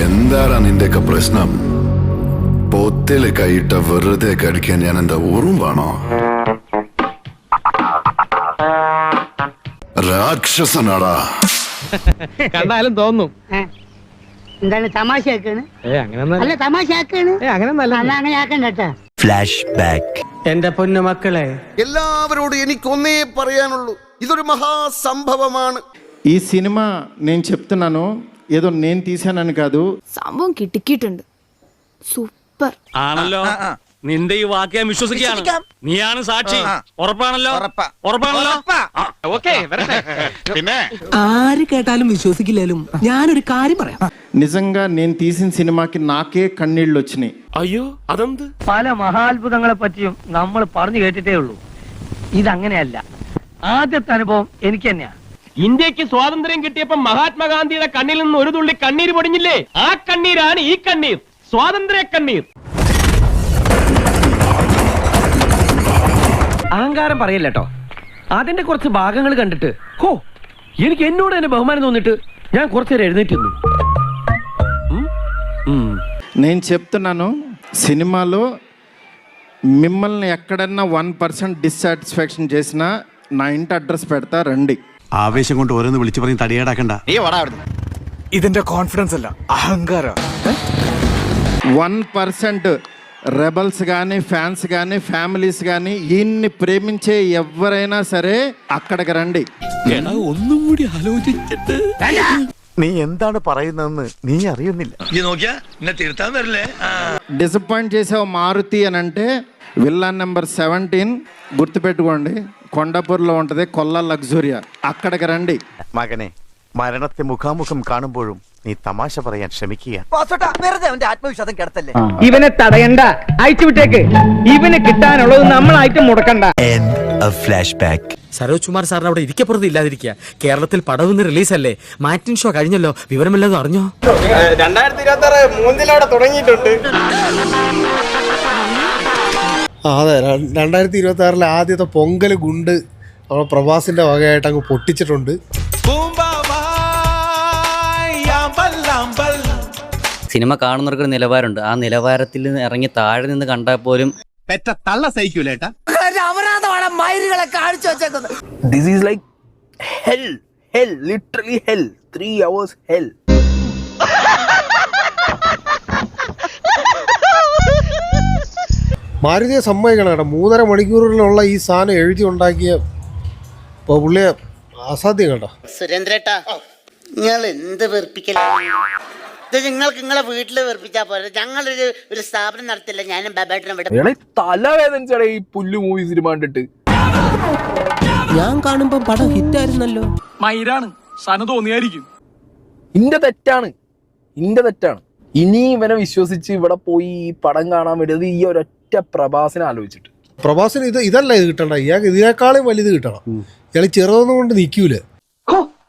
എന്താണ് നിന്റെയൊക്കെ പ്രശ്നം പൊത്തില് കൈയിട്ട വെറുതെ കടിക്കാൻ ഞാൻ എന്താ ഉറുമ്പാണോ രാക്ഷസനാടാ കണ്ടാലും തോന്നും ഏ. എന്താണ് തമാശയാക്കാണ് ഏ അങ്ങനെ അല്ല തമാശയാക്കാണ് ഏ അങ്ങനെ അല്ല അങ്ങനെ ആക്കണ്ട കേട്ടാ എന്റെ പൊന്നു മക്കളെ എല്ലാവരോടും എനിക്കൊന്നേ പറയാനുള്ളൂ ഇതൊരു മഹാസംഭവമാണ് ఈ సినిమా నేను చెప్తున్నాను ఏదో నేను తీసానని కాదు സംഭവം കിട്ടിക്കിട്ടുണ്ട് സൂപ്പർ ആണല്ലോ നിന്റെ ഈ വാക്ക് ഞാൻ വിശ്വസിക്കുകയാണ് നീയാണ് സാക്ഷി ഉറപ്പാണല്ലോ ഉറപ്പാണല്ലോ ആര് കേട്ടാലും വിശ്വസിക്കില്ലേലും ഞാനൊരു കാര്യം പറയാം నిజంగా నేను తీసిన సినిమాకి నాకే కన్నీళ్ళు వచ్చినాయి പല മഹാത്ഭുതങ്ങളെ പറ്റിയും നമ്മൾ പറഞ്ഞു കേട്ടിട്ടേ ഉള്ളൂ ഇതങ്ങനെയല്ല ആദ്യത്തെ അനുഭവം എനിക്ക് തന്നെയാ ഇന്ത്യക്ക് സ്വാതന്ത്ര്യം കിട്ടിയപ്പോ മഹാത്മാഗാന്ധിയുടെ കണ്ണിൽ നിന്ന് ഒരു തുള്ളി കണ്ണീര് പൊടിഞ്ഞില്ലേ ആ കണ്ണീരാണ് ഈ കണ്ണീർ സ്വാതന്ത്ര്യ കണ്ണീർ അഹങ്കാരം പറയല്ലോ അതിന്റെ കുറച്ച് ഭാഗങ്ങൾ കണ്ടിട്ട് ഹോ എനിക്ക് എന്നോട് തന്നെ ബഹുമാനം തോന്നിട്ട് ഞാൻ കുറച്ചേരം എഴുന്നേറ്റ് നിന്നു నేను చెప్తున్నాను సినిమాలో మిమ్మల్ని ఎక్కడన్నా వన్ పర్సెంట్ డిస్సాటిస్ఫాక్షన్ చేసినా నా ఇంటి అడ్రస్ పెడతా రండి ആവേശം കൊണ്ട് ഓരോന്ന് വിളിച്ചു പറഞ്ഞ് തടിയേടാക്കണ്ട ഇതിന്റെ കോൺഫിഡൻസ് അല്ല അഹങ്കാരം వన్ పర్సెంట్ రెబల్స్ కానీ ఫ్యాన్స్ కానీ ఫ్యామిలీస్ కానీ ఈయన్ని ప్రేమించే ఎవరైనా సరే అక్కడికి రండి നീ എന്താണ് പറയുന്നതെന്ന് നീ അറിയുന്നില്ല డిసప్పాయింట్ చేసే మారుతి అని అంటే విల్లాన్ నెంబర్ సెవెంటీన్ గుర్తుపెట్టుకోండి కొండాపూర్లో ఉంటుంది కొల్ల లగ్జూరియా అక్కడికి రండి മകനെ മരണത്തെ മുഖാമുഖം കാണുമ്പോഴും നീ തമാശ പറയാൻ ശ്രമിക്കുക വെറുതെ അവന്റെ ആത്മവിശ്വാസം കിടത്തല്ലേ ഇവനെ തടയണ്ട അയച്ചു വിട്ടേക്ക് ഇവന് കിട്ടാനുള്ളത് നമ്മളായിട്ട് മുടക്കണ്ട സരോജ് കുമാർ സാറിന് അവിടെ ഇരിക്കപ്പുറത്ത് ഇല്ലാതിരിക്കുക കേരളത്തിൽ പടവ് നിന്ന് റിലീസല്ലേ മാറ്റിൻ ഷോ കഴിഞ്ഞല്ലോ വിവരമില്ലാതെ അറിഞ്ഞോ രണ്ടായിരത്തി ഇരുപത്തി ആറ് മൂന്നിലവിടെ തുടങ്ങിയിട്ടുണ്ട് അതെ. രണ്ടായിരത്തി ഇരുപത്തി ആറിലെ ആദ്യത്തെ പൊങ്കൽ ഗുണ്ട് നമ്മളെ പ്രവാസിന്റെ വകയായിട്ട് അങ്ങ് പൊട്ടിച്ചിട്ടുണ്ട്. സിനിമ കാണുന്നവർക്ക് ഒരു നിലവാരമുണ്ട്. ആ നിലവാരത്തിൽ നിന്ന് ഇറങ്ങി താഴെ നിന്ന് കണ്ടാൽ പോലും പെറ്റ തള്ള സഹിക്കൂലേട്ടാ അപരാധമാണ് കാണിച്ചു വെച്ചേക്കുന്നത്. This is like hell hell literally hell three hours hell മാരുതിയെ സമ്മതിക്കണം കേട്ടോ. മൂന്നര മണിക്കൂറിലുള്ള ഈ സാധനം എഴുതി ഉണ്ടാക്കിയ ഇപ്പോൾ പുള്ളിയെ അസാധ്യം കേട്ടോ. സുരേന്ദ്രേട്ടാ നിങ്ങൾ എന്ത് വെറുപ്പിക്കല? ഇത് നിങ്ങൾക്ക് നിങ്ങളെ വീട്ടിൽ വെറുപ്പിച്ചാ പോരെ. ഞങ്ങളൊരു ഒരു സ്ഥാപനം നടത്തില്ല. ഞാനും ബാബേട്ടനും ഇവിടെ തലവേദനിച്ചടേ ഈ പുല്ലു മൂവി സിനിമ കണ്ടിട്ട്. ഞാൻ കാണുമ്പോ പടം ഹിറ്റായിരുന്നല്ലോ. മൈരാണ്. സന തോന്നിയായിരിക്കും. ഇന്റെ തെറ്റാണ്. ഇന്റെ തെറ്റാണ്. ഇനി ഇവനെ വിശ്വസിച്ച് ഇവിടെ പോയി ഈ പടം കാണാൻ വേണ്ടിയത് ഈ ഒരൊറ്റ പ്രഭാസിനെ ആലോചിച്ചിട്ട്. പ്രഭാസിന് ഇത് ഇതല്ല ഇത് കിട്ടണ്ട. ഇയാൾക്ക് ഇതിനേക്കാളും വലുത് കിട്ടണം. ഇയാൾ ചെറുതൊന്നും കൊണ്ട് നിൽക്കൂല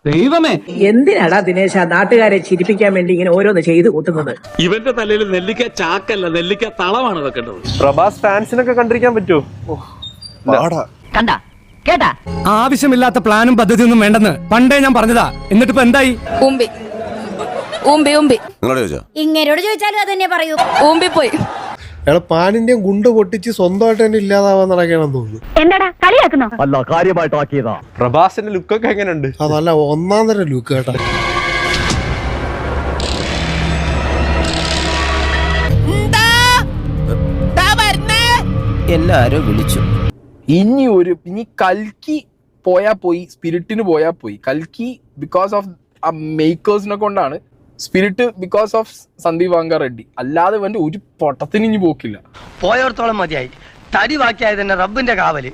ദൈവമേ. എന്തിനാടാ ദിനേശ നാട്ടുകാരെ ചിരിപ്പിക്കാൻ വേണ്ടി ഇങ്ങനെ ഓരോന്ന് ചെയ്തു കൂട്ടുന്നത്? ഇവന്റെ തലയിൽ നെല്ലിക്ക ചാക്കല്ല നെല്ലിക്ക തളമാണ് വെക്കേണ്ടത് പ്രഭാസ് ഫാൻസിനൊക്കെ കണ്ടിരിക്കാൻ പറ്റുമോ? കണ്ട? കേട്ടാ? ആവശ്യമില്ലാത്ത പ്ലാനും പദ്ധതിയൊന്നും വേണ്ടെന്ന് പണ്ടേ ഞാൻ പറഞ്ഞതാ. എന്നിട്ട് ഇപ്പൊ എന്തായി? ഉമ്പി ഉമ്പി ഉമ്പി നിങ്ങളോട് ഇങ്ങനോട് ചോദിച്ചാലും അത് തന്നെ പറയൂ. ഉമ്പി പോയി അയാൾ പാനിന്റെയും ഗുണ്ട് പൊട്ടിച്ച് സ്വന്തമായിട്ട് തന്നെ ഇല്ലാതാവാൻ നടക്കണം തോന്നുന്നു. എന്താടാ കളിയാക്കുന്നോ? അല്ല കാര്യമായിട്ടാക്കിയതാ പ്രഭാസിന്റെ ലുക്കൊക്കെ എങ്ങനെയുണ്ട്? അതല്ല ഒന്നാം തരം ലുക്ക് കേട്ടാ. എല്ലാരും വിളിച്ചു. ഇനി ഒരു ഇനി കൽക്കി പോയാ പോയി സ്പിരിറ്റിന് പോയാ പോയി. കൽക്കി ബിക്കോസ് ഓഫ് ആ മേക്കേഴ്സിനെ കൊണ്ടാണ് spirit because of Sandeep Vanga Reddy അല്ലാതെ ഇവന്റെ ഒരു പൊട്ടത്തിന് ഇനി പോക്കില്ല. പോയോർത്തോളം മതിയായി. തടി ബാക്കിയായത് തന്നെ റബ്ബിന്റെ കാവൽ.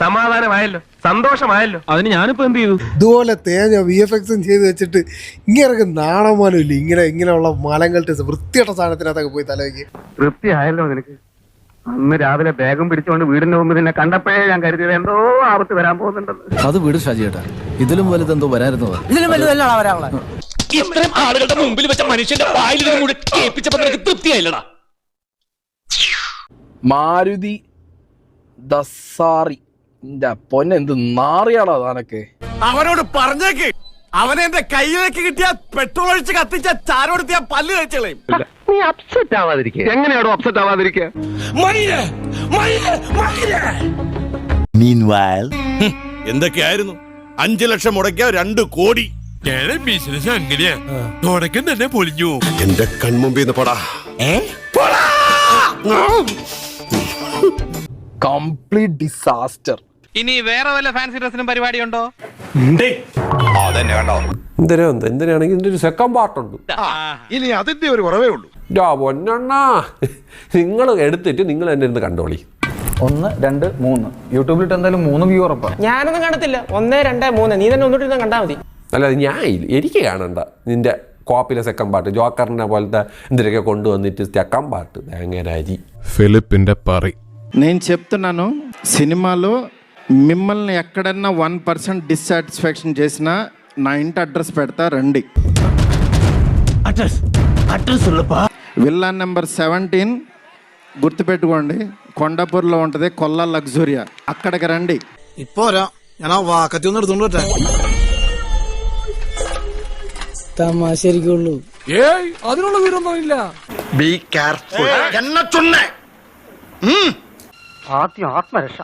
സമാധാനമായല്ലോ. സന്തോഷമായല്ലോ. അതിന് ഞാനിപ്പോ എന്ത് ചെയ്തു? ഇതുപോലെ തേജ വി എഫ് എക്സും ചെയ്ത് വെച്ചിട്ട് ഇങ്ങനെ നാണമാനം ഇല്ല. ഇങ്ങനെ ഇങ്ങനെയുള്ള മലങ്ങളുടെ വൃത്തിയുടെ സാധനത്തിനകത്തൊക്കെ പോയി തലവയ്ക്ക്. തൃപ്തിയായല്ലോ നിനക്ക്. അന്ന് രാവിലെ ബാഗും പിടിച്ചുകൊണ്ട് വീടിന്റെ മുമ്പ് നിന്നെ കണ്ടപ്പോഴേ ഞാൻ കരുതിയത് എന്തോ ആപത്ത് വരാൻ പോകുന്നുണ്ടെന്ന്. അത് വീട് ഷാജിയേട്ടാ. ഇതിലും വലുതെന്തോ വരായിരുന്നോ ഇതിലും വലുതല്ല വരാനുള്ള ഇത്രയും ആളുകളുടെ മുമ്പിൽ വെച്ച മനുഷ്യന്റെ വായിൽ കൂടി കേൾപ്പിച്ചപ്പോ നിനക്ക് തൃപ്തിയായില്ലടാ. മാരുതി ദസാറി. പൊന്നെന്ത് നാറിയാളോ അതാനൊക്കെ അവനോട് പറഞ്ഞേക്ക്. അവനെന്റെ കയ്യിലേക്ക് കിട്ടിയ പെട്രോൾ ഒഴിച്ച് കത്തിച്ച ചാരോടുത്തിയ പല്ല് കഴിച്ചളയും നീ അപ്സെറ്റ് ആവാതിരിക്കുക എങ്ങനെയാണോ അപ്സെറ്റ് ആവാതിരിക്കുക എന്തൊക്കെയായിരുന്നു? അഞ്ചു ലക്ഷം മുടക്കിയ രണ്ട് കോടി. ബിസിനസ് അങ്ങനെയാ തുടക്കം തന്നെ പൊളിഞ്ഞു. എന്റെ കൺമുമ്പിൽ നിന്ന് പോടാ! കംപ്ലീറ്റ് ഡിസാസ്റ്റർ ഇനി വേറെ വല്ല ഫാൻസി ഡ്രസ്സിനും പരിപാടി ഉണ്ടോ. എന്തിനാ എന്തിനാണെങ്കിൽ ഇതിന്റെ ഒരു സെക്കൻഡ് പാർട്ടുണ്ട് ഇനി അതിന്റെ ഒരു കുറവേ ഉള്ളൂ. പൊന്നണ്ണ. നിങ്ങൾ എടുത്തിട്ട് നിങ്ങൾ എന്നെ ഇരുന്ന് കണ്ടോളി. ഒന്ന് രണ്ട് മൂന്ന്. യൂട്യൂബിലിട്ട് എന്തായാലും മൂന്ന് വ്യൂ ഉറപ്പാണ് ഞാനൊന്നും കണ്ടത്തില്ല ഒന്ന് രണ്ട് മൂന്ന്. നീ തന്നെ ഒന്നിട്ട് കണ്ടാ മതി. അല്ല ഞാൻ ഇല്ല. എനിക്ക് കാണണ്ട നിന്റെ കോപ്പിലെ സെക്കൻഡ് പാർട്ട് ജോക്കറിനെ പോലത്തെ എന്തിനൊക്കെ കൊണ്ടുവന്നിട്ട് സെക്കൻഡ് പാർട്ട് ഭയങ്കര അരി ఫిలిప్ పరి నేను చెప్తున్నాను సినిమాలో మిమ్మల్ని ఎక్కడన్నా వన్ పర్సెంట్ డిస్సాటిస్ఫాక్షన్ చేసినా నా ఇంటి అడ్రస్ పెడతా రండి address address villa number seventeen గుర్తుపెట్టుకోండి కొండాపూర్లో ఉంటుంది కొల్లా లగ్జూరియా అక్కడికి రండి ഇപ്പോരാ ഞാൻ ആ വാക്കത്തി ഒന്ന് എടുത്തോണ്ട് തമാശരിക്കുള്ളൂ ഏയ് അതിനുള്ള വിവരമൊന്നുമില്ല ബി കെയർഫുൾ എന്ന ചൊന്നേ ആദ്യം ആത്മരക്ഷ.